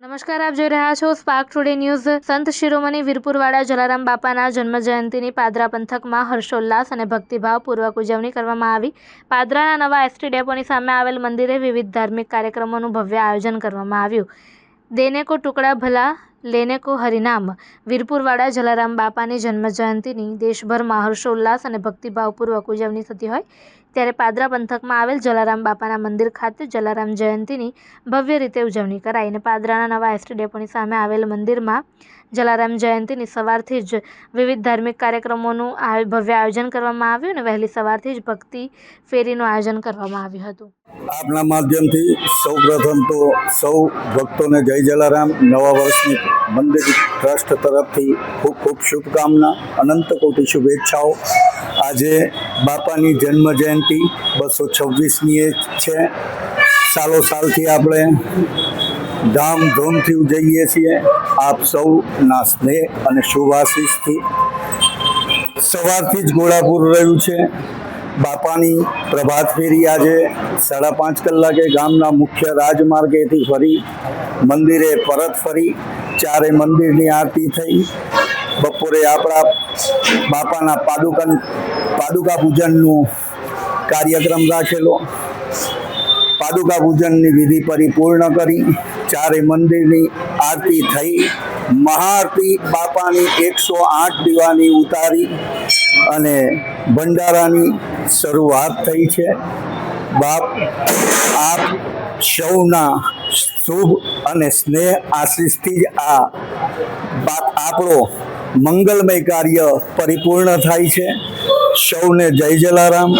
નમસ્કાર, આપ જોઈ રહ્યા છો સ્પાર્ક ટુડે ન્યૂઝ સંત શિરોમણી વીરપુરવાડા જલારામ બાપાના જન્મ જયંતિની પાદરા પંથકમાં હર્ષોલ્લાસ અને ભક્તિભાવપૂર્વક ઉજવણી કરવામાં આવી. પાદરાના નવા એસટી ડેપોની સામે આવેલ મંદિરે વિવિધ ધાર્મિક કાર્યક્રમોનું ભવ્ય આયોજન કરવામાં આવ્યું. દેને કો ટુકડા ભલા, લેને કો હરિનામ. વીરપુરવાડા જલારામ બાપાની જન્મજયંતિની દેશભરમાં હર્ષોલ્લાસ અને ભક્તિભાવપૂર્વક ઉજવણી થતી હોય ત્યારે પાદરા પંથકમાં આવેલ જલારામ બાપાના મંદિર ખાતે જલારામ જયંતિની ભવ્ય રીતે ઉજવણી કરાઈ અને પાદરાના નવા એસટી ડેપોની સામે આવેલ મંદિરમાં જલારામ જયંતિની સવારથી જ વિવિધ ધાર્મિક કાર્યક્રમોનું ભવ્ય આયોજન કરવામાં આવ્યું અને વહેલી સવારથી જ ભક્તિ ફેરીનું આયોજન કરવામાં આવ્યું હતું. આપના માધ્યમથી સૌ પ્રથમ તો સૌ ભક્તોને જય જલારામ. નવા વર્ષની મંદિર ટ્રસ્ટ તરફથી ખૂબ ખૂબ શુભકામના, અનંત કોટી શુભેચ્છાઓ. આજે બાપાની જન્મ જયંતિ બસો છવ્વીસની એ છે. સાલો સાલથી આપણે ધામધૂમથી ઉજવીએ છીએ. આપ સૌના સ્નેહ અને સુવાસીસથી સવારથી જ ગોળાપુર રહ્યું છે. બાપાની પ્રભાત ફેરી આજે સાડા પાંચ કલાકે ગામના મુખ્ય રાજમાર્ગેથી ફરી મંદિરે પરત ફરી. ચારે મંદિરની આરતી થઈ. બપોરે આપણા બાપાના પાદુકા પાદુકા પૂજનનું કાર્યક્રમ રાખેલો. પાદુકા પૂજનની વિધિ પરિપૂર્ણ કરી, ચારે મંદિરની આરતી થઈ, મહાઆરતી બાપાની એકસો આઠ દીવાની ઉતારી અને ભંડારાની શરૂઆત થઈ છે. બાપ, આપ સૌના શુભ અને સ્નેહ આશીષથી જ આ બાપ આપણો મંગલમય કાર્ય પરિપૂર્ણ થાય છે. સૌને જય જલારામ.